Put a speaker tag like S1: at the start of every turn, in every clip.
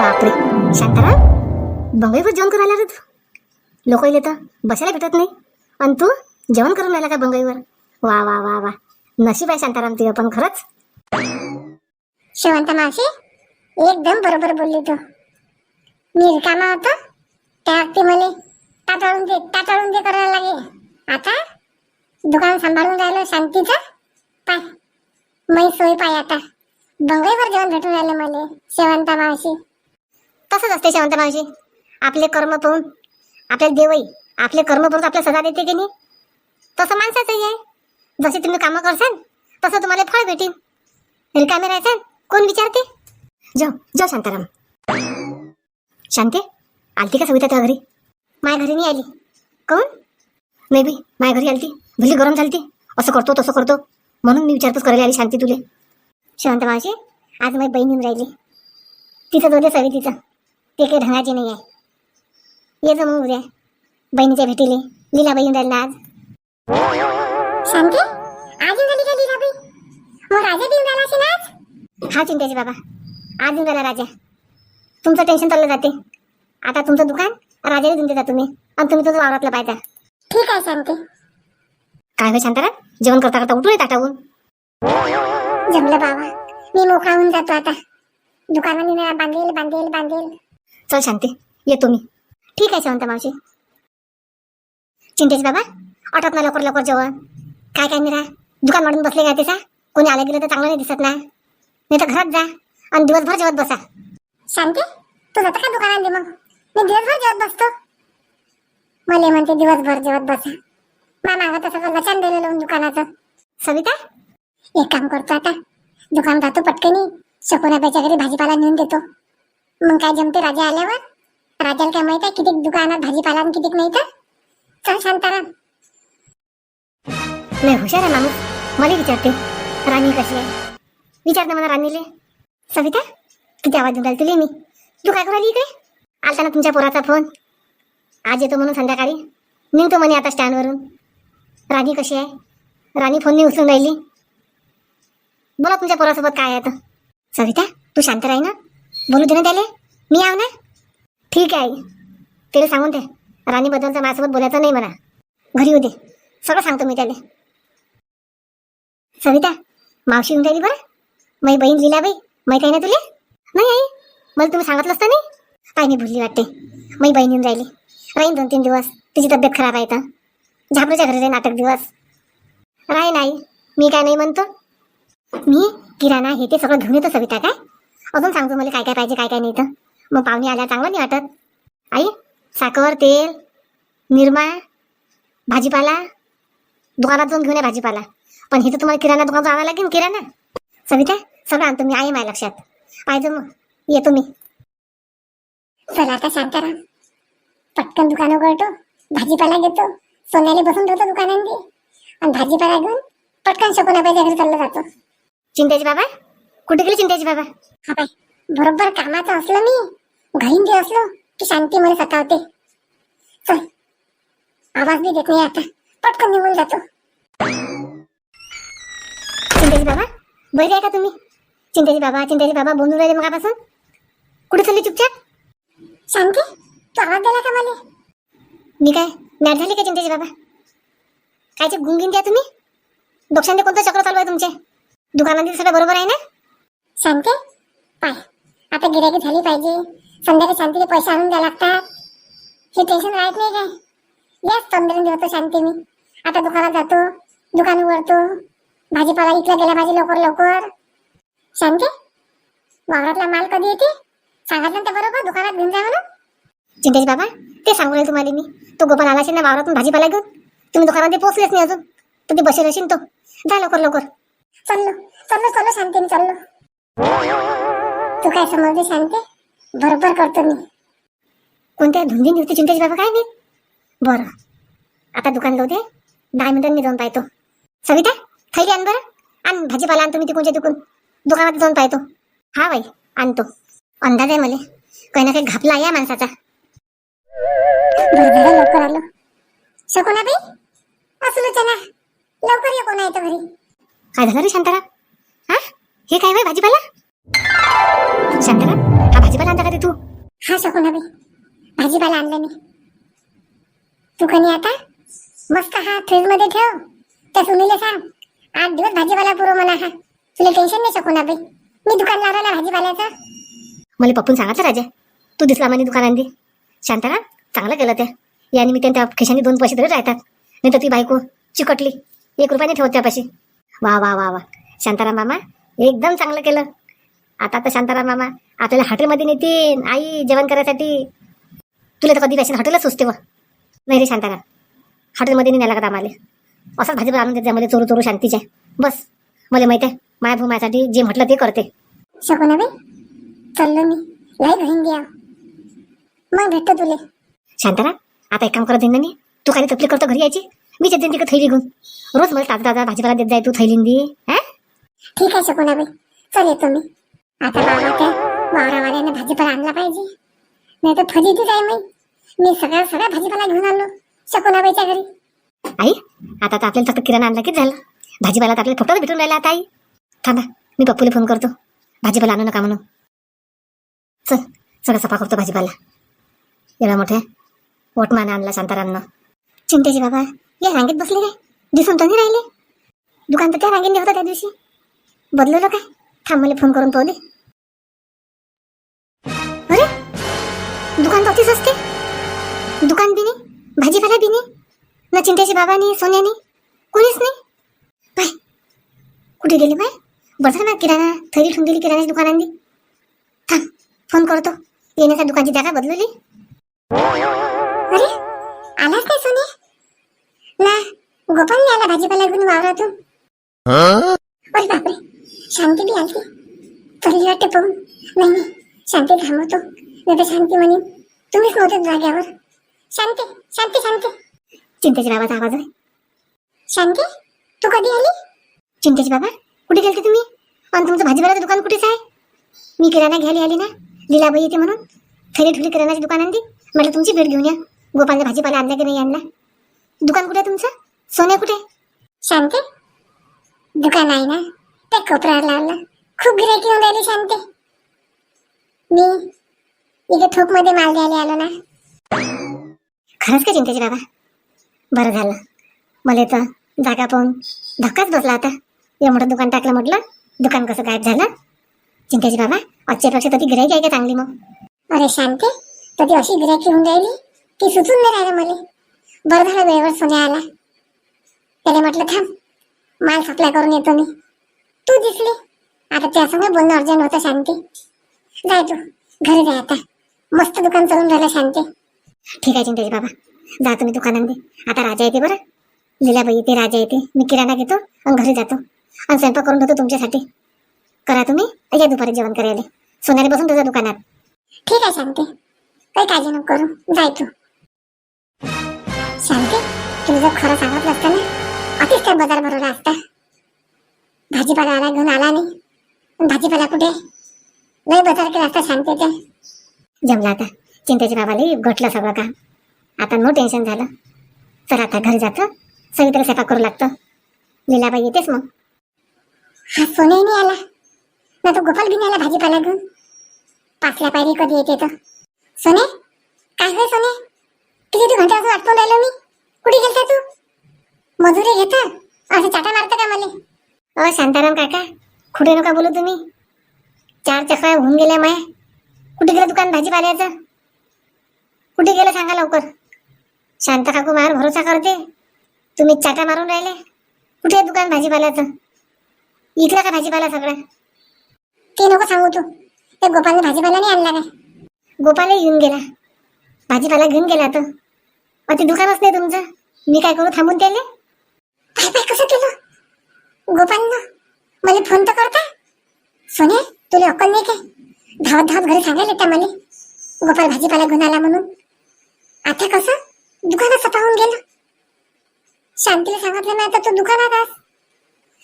S1: बापरे. शांताराम बंगईवर जेवण करायला रे तू लोक येत बसायला भेटत नाही. आणि तू जेवण करून राहिला का बंगईवर वा वा वा वा. नशीब आहे शांताराम तुझं पण खरंच.
S2: शिवंत मावशी एकदम बरोबर बोलली तू. मी रिकामा होतो त्या ती मला टाटाळून दे टाटाळून दे करायला लागे आता दुकान सांभाळून राहिलं शांतीचं. पाय मै सोय पाय आता. बंगईवर जेवण भेटून राहिलं मला शेवंता मावशी.
S1: तसंच असते शांत मावशी. आपले कर्म पाहून आपल्या देवई आपले कर्म पाहून आपल्या सजा देते की नाही? तसं माणसाचंही आहे. जसे तुम्ही कामं करसान तसं तुम्हाला फळ भेटेल रिकामे राहायचं कोण विचारते? जाऊ जाऊ शांताराम. शांते आलती का सविता त्या घरी? माझ्या घरी नाही आली. कोण? मे बी माझ्या घरी आलती. भली गरम झालती. असं करतो तसं करतो. म्हणून मी विचारपूस करायला आली शांती तुले. शांत मावशी आज माझी बहीण येऊन राहिली. तिचं दोघे सवितीचं ते काही ढंगाचे नाही आहे. ये जा मग उद्या. बहिणीच्या भेटीले. लीलाबाई येऊन राहिला आज.
S2: शांती? आज येऊन झाली का लीलाबाई? मग राजा बी येऊन राहिला असेल आज?
S1: हा चिंतेचे बाबा. आज येऊन राहिला राजा. तुमचं टेन्शन चाललं जाते. आता तुमचं दुकान राजाला देऊन देता तुम्ही. आणि तुम्ही तुझं वावरातलं पाहता
S2: ठीक आहे शांती.
S1: काय होय शांताराम? जेवण करता करता उठू ताटावून
S2: जमलं बाबा. मी मोकळा होऊन जातो आता. दुकानाने बांधेल बांधेल बांधेल.
S1: चल शांती येतो मी. ठीक आहे शांत मावशी. चिंतेचे बाबा आटोत ना लवकर लवकर जेवण. काय काय मिरा? दुकान वाढून बसले काय तेसा कोणी आलं गेलं तर चांगलं नाही दिसत ना. नाही तर घरात जा आणि दिवसभर जेवत बसा.
S2: शांती तू जाता का दुकानात मग? मी दिवसभर जेवत बसतो. मला म्हणते दिवसभर जेवत बसा. मा मागं तसं तर वचन दिलं लावून दुकानाचं.
S1: सविता?
S2: एक काम करतो आता. दुकान जातो पटकनी. शकुनाबाईच्या घरी भाजीपाला नेऊन देतो. मग काय जमते? राजा आल्यावर? राजाला काय माहीत आहे? किती दुकानात भाजीपाला आणि किती नाही तर? चल शांताराम
S1: नाही हुशार आहे माणूस. मला विचारते. राणी कशी आहे? विचारते मला राणीले. सविता किती आवाज देऊन राहिली तुले मी? तू काय करायली इकडे? आलता ना तुमच्या पोराचा फोन. आज येतो म्हणून संध्याकाळी. निघतो म्हणे आता स्टँडवरून. राणी कशी आहे? राणी फोनने उचलून राहिली. बोला तुमच्या पोरासोबत काय आहे आता? सविता तू शांत राही ना. बोलू दे ना त्याले. मी आव ना ठीक आहे त्याला सांगून दे. राणीबद्दलचं माझ्यासोबत बोलायचं नाही मला घरी येऊ दे. सगळं सांगतो मी त्याला. सविता मावशी येऊन राहिली बरं? माझी बहीण लीलाबाई माहीत आहे ना तुला? नाही आई. मला तुम्ही सांगितलं असतं नाही? काय मी भुलली वाटते. माझी बहीण येऊन राहिली. राहीन दोन तीन दिवस. तिची तब्येत खराब आहे तर झापरूच्या घरी राहीन नाटक दिवस. राही नाही मी काय नाही म्हणतो. मी किराणा हे ते सगळं घेऊन येतो सविता काय? अजून सांगतो मला काय काय पाहिजे काय काय नाही तर मग पाहुणे आल्या चांगलं नाही वाटत. आई साखर तेल निरमा भाजीपाला. दुकानात जाऊन घेऊन या भाजीपाला. पण हे तर तुम्हाला किराणा दुकान जावं लागेल किराणा. सविता सगळं आणतो मी आहे माझ्या लक्षात. पाहिजे मग. येतो मी.
S2: चला आता शांताराम. पटकन दुकान उघडतो भाजीपाला घेतो सोन्याला बसून ठेवतो दुकानांनी. आणि भाजीपाला घेऊन पटकन शकुनाबाईच्या घरी चालला जातो.
S1: चिंतेची बाबा कुठे गेले चिंतेची बाबा?
S2: हा बाई. बरोबर कामाचं असलं मी घाईन जे असलो की शांती मला सतावते. चल आवाज बी देत नाही आता. पटकन निघून जातो
S1: चिंतेची बाबा बरे आहे का तुम्ही? चिंतेची बाबा चिंतेची बाबा बोलून राहिले मगापासून? कुठे चालली चुपचाप?
S2: शांती तू आवाज दिला का मला?
S1: मी काय मॅट झाली का चिंतेची बाबा? कायचे गुंगीन द्या तुम्ही? डोक्याने कोणतं चक्र चालू आहे तुमचे? दुकानातील सगळं बरोबर आहे ना?
S2: सांगते पाय. आता गिरायकी झाली पाहिजे. संध्याकाळी शांतीने पैसे आणून द्यावे लागतात. हे टेन्शन राहत नाही काय? याच तंद्रीन देतो शांती मी आता दुकानात जातो. दुकान उघडतो. भाजीपाला इथला गेला पाहिजे लवकर लवकर. शांती? वावरातला माल कधी येते? सांगितलं तर बरोबर दुकानात घेऊन जा म्हणून.
S1: चिंतेश बाबा ते सांगू राहिले तुम्हाला मी. तो गोपाल आला असेल ना वावरातून भाजीपाला घेऊन. तुम्ही दुकानामध्ये पोहोचलेच नाही अजून. तुम्ही बसेल असेल तो. जा लवकर लवकर.
S2: चाललो चाललो चाललो शांतीने चाललो तू काय समजते शांती? बरोबर करतो मी.
S1: कोणत्या धुंदीन दिवशी चिंतेची बाबा काय नाही बरं. आता दुकान लावू दे. दहा मिनिटांनी जाऊन पाहतो. सविता थैली आण बरं. आण भाजीपाला आणतो मी तिकूनच्या तिकून दुकानात जाऊन पाहतो. हा बाई आणतो. अंदाज आहे मला. काही ना काही घापला या माणसाचा.
S2: बरं झालं लवकर आलो. शकुना बाई? असलो चला लवकर ये कोणा येतो घरी.
S1: काय झालं रे शांताराम? हा? हे काय बाई भाजीपाला? शांताराम हा भाजीपाला आणता का तू?
S2: हा शकुनाबाई भाजीपाला आणला मी. तू कणी आता? मस्त हा फ्रीजमध्ये ठेव. त्या सुनीले सांग. आठ दिवस भाजीपाला पुरव म्हणा हा. तुला टेन्शन नाही शकुनाबाई मी दुकान लावला भाजीपाल्याचं.
S1: मला पप्पून सांगितलं राजा. तू दिसला म्हणे दुकानांदी शांताराम चांगलं केलं त्या या निमित्ताने त्या खिशाने दोन पैसे तरी राहतात. नाही तर ती बायको चिकटली. एक रुपयाने ठेवत त्यापाशी. वा वा वा वा. शांताराम मामा एकदम चांगलं केलं. आता तर शांताराम मामा आपल्याला हॉटेलमध्ये नेतील. आई जेवण करायसाठी. तुला तर कधी पैसे हॉटेलच सुचते व नाही रे शांताराम. हॉटेलमध्ये नाही लागत आम्हाला? असंच भाजीपाला आणून देते मध्ये चोरू चोरू शांतीच्या बस. मला माहिती आहे माया भाऊ माझ्यासाठी जे म्हटलं ते करते.
S2: शकुनाबाई चाललो मी. लय घाईन द्या मग भेटतो तुले.
S1: शांताराम आता एक काम करत जाईन ना मी तू काही तकलीफ करतो घरी यायची? मी येते तिकडे थैली घेऊन. रोज मला ताजा ताजा भाजीपाला देत जाय तू थैलीन दे हा?
S2: ठीक आहे शकुनाबाई. चल येतो मी. आता बाबा त्या वावरावाल्याने भाजीपाला आणला पाहिजे. नाही तर फजितीच आहे मी. मी सगळा सगळा भाजीपाला घेऊन आलो. शकुनाबाईच्या घरी.
S1: आई आता तर आपल्याला फक्त किराणा आणला की झालं. भाजीपाला तर आपल्याला फक्त भेटून राहिला आता आई. थांबा मी पप्पूला फोन करतो. भाजीपाला आणू नका म्हणून. चल सगळं सफा करतो भाजीपाला. एवढा मोठ्या वटमाने आणला शांतारामनं. चिंतेची बाबा या रांगेत बसले रे. दिसून तर नाही राहिले. दुकान तर त्या रांगेने होतं त्या दिवशी. बदलवलं काय? थांब मला फोन करून पाहू दे. अरे दुकान तर असते. दुकान बी नाही भाजीपाला बी नाही ना चिंतेची बाबानी सोन्यानी कोणीच नाही. पाय कुठे गेले पाय बसा ना किराणा थरी ठेवून दिली किराणाची दुकानांनी थांब फोन करतो. येण्याच्या दुकानची जागा बदलवली.
S2: अरे आलाच नाही सोने ना गोपाल आला भाजीपाला घेऊन वावरातून? अरे बापरे शांती बी आलती तरी वाटते पाहून नाही नाही शांती थांबवतो नाही तर शांती म्हणेन तुम्हीच नव्हते जाग्यावर शांती शांती शांती
S1: चिंतेची बाबाचा आवाज आहे
S2: शांती तू कधी आली
S1: चिंतेची बाबा कुठे गेलते तुम्ही आणि तुमचं भाजीपाल्याचं दुकान कुठेच आहे मी किराणा घ्यायला आली ना लीलाबाई येते म्हणून थरी ठुली किराणाची दुकानांनी म्हटलं तुमची भेट घेऊन या गोपालने भाजीपाला आणला की नाही आणला दुकान कुठे आहे तुमचं सोने कुठे
S2: शांती दुकान आहे ना ते कोपऱ्यावर लावलं. खूप गिरायकी होऊन राहिली शांती. मी इथे थोकमध्ये माल द्यायला आलो ना.
S1: खरंच का चिंतेचे बाबा? बरं झालं. मला तर जागा पाहून धक्काच बसला आता एवढं दुकान टाकलं म्हटलं दुकान कसं गायब झालं? चिंतेचे बाबा आजच्यापेक्षा तर ती गिराईक आहे का चांगली मग?
S2: अरे शांते तर ती अशी गिरायकी होऊन राहिली ती सुचून नाही राहिलं मला. बरं झालं वेळेवर सोन्या आला. त्याने म्हटलं थांब माल सप्लाय करून येतो मी. तू दिसली. आता त्यासंग बोलणं अर्जंट होतं शांती. जाय तू. घरी जाय आता. मस्त दुकान चालून राहिलं शांती.
S1: ठीक आहे चिंतेची बाबा. जा तुम्ही दुकानामध्ये आता राजा येते बरं. लीलाबाई येते राजा येते. मी किराणा घेतो आणि घरी जातो. आणि स्वयंपाक करून ठेवतो तुमच्यासाठी. करा तुम्ही. या दुपारी जेवण करायला. सोन्याने बसून तुझ्या दुकानात.
S2: ठीक आहे शांती. काही काळजी नको करू. जाय तू. शांती तुला जर खरं सांगत असतं ना अतिच काय बाजार भरवला असता. भाजीपाला आला घेऊन आला नाही. पण भाजीपाला कुठे? लय बाजार केला असता शांतीच्या
S1: जमला आता. चिंतेच्या बाबाला घटलं सगळं काम. आता नो टेन्शन झालं. तर आता घरी जातो. सगळीकडे स्वयंपाक करू लागतो. लीलाबाई येतेच मग.
S2: हा सोने नाही आला. ना तो गोपाल घेऊन आला भाजीपाला घेऊन. पाचल्या पायरी कधी येते तर सोने काय होय सोने? किती तू घंटा वाटतो राहिलो मी? कुठे गेलता तू? मजुरी घेता? असं चाटा मारता का मला?
S1: अ शांताराम काका कुठे नका बोलू तुम्ही. चार चक्रा होऊन गेल्या माया. कुठे गेलं दुकान भाजीपाल्याचं? कुठे गेलं सांगा लवकर. शांत काकू मार भरोसा करते. तुम्ही चाटा मारून राहिले. कुठे आहे दुकान भाजीपाल्याचं? इकडं का भाजीपाला सगळा?
S2: ते नको सांगू तू. ते गोपालने भाजीपाला नाही आणला काय
S1: गोपाल घेऊन गेला. भाजीपाला घेऊन गेला तो. ते दुकानच नाही तुमचं. मी काय करू थांबून त्याले?
S2: काय काय कसं केलं? गोपालनं मला फोन तर करता. सोने तुला अक्कल नाही काय धावत धावत घरी सांगायला येतं मला. गोपाल भाजीपाला घेऊन आला म्हणून. आता कसं? दुकानात सपावून गेलं. शांतीला सांगितलं नाही तर तू दुकानात आस.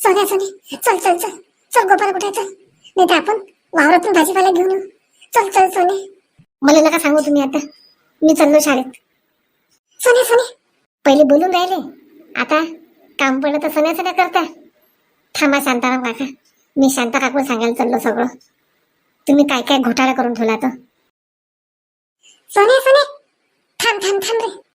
S2: सोन्या सोने चल चल चल. चल गोपाल कुठे चल. नाही तर आपण वावरातून भाजीपाला घेऊन येऊ. चल चल सोने.
S1: मला नका सांगू तुम्ही आता. मी चाललो शाळेत.
S2: सोने सोने.
S1: पहिले बोलून राहिले. आता काम पडलं तर सण्या करता थांबा शांताराम काका. मी शांता काकू सांगायला चाललो सगळं. तुम्ही काय काय घोटाळा करून ठेवला तर
S2: सोने सोने थांब थांब थांब रे.